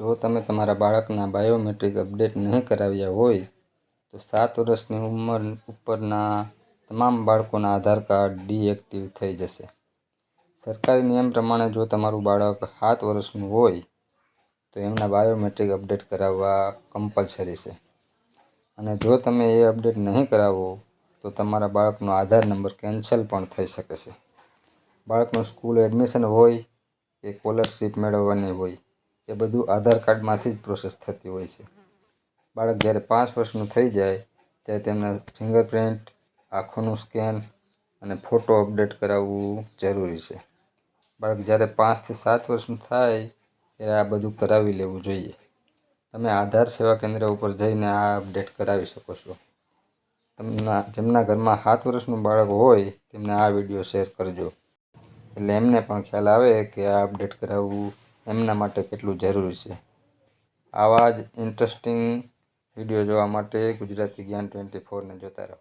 જો તમે તમારા બાળકના બાયોમેટ્રિક અપડેટ નહીં કરાવ્યા હોય, તો સાત વર્ષની ઉંમર ઉપરના તમામ બાળકોના આધાર કાર્ડ ડીએક્ટિવ થઈ જશે. સરકારી નિયમ પ્રમાણે જો તમારું બાળક સાત વર્ષનું હોય, તો એમના બાયોમેટ્રિક અપડેટ કરાવવા કમ્પલસરી છે. અને જો તમે એ અપડેટ નહીં કરાવો, તો તમારા બાળકનો આધાર નંબર કેન્સલ પણ થઈ શકે છે. બાળકનું સ્કૂલ એડમિશન હોય કે સ્કોલરશીપ મેળવવાની હોય એ બધું આધાર કાર્ડમાંથી જ પ્રોસેસ થતી હોય છે. બાળક જ્યારે પાંચ વર્ષનું થઈ જાય, ત્યારે તેમના ફિંગરપ્રિન્ટ આંખોનું સ્કેન અને ફોટો અપડેટ કરાવવું જરૂરી છે. બાળક જ્યારે પાંચથી સાત વર્ષનું થાય, ત્યારે આ બધું કરાવી લેવું જોઈએ. તમે આધાર સેવા કેન્દ્ર ઉપર જઈને આ અપડેટ કરાવી શકો છો. તમના જેમના ઘરમાં સાત વર્ષનું બાળક હોય, તેમને આ વીડિયો શેર કરજો. એટલે એમને પણ ખ્યાલ આવે કે આ અપડેટ કરાવવું એમના માટે કેટલું જરૂરી છે? આવા જ ઇન્ટરેસ્ટિંગ વીડિયો જોવા માટે ગુજરાતી જ્ઞાન ટ્વેન્ટી ફોરને જોતા રહો.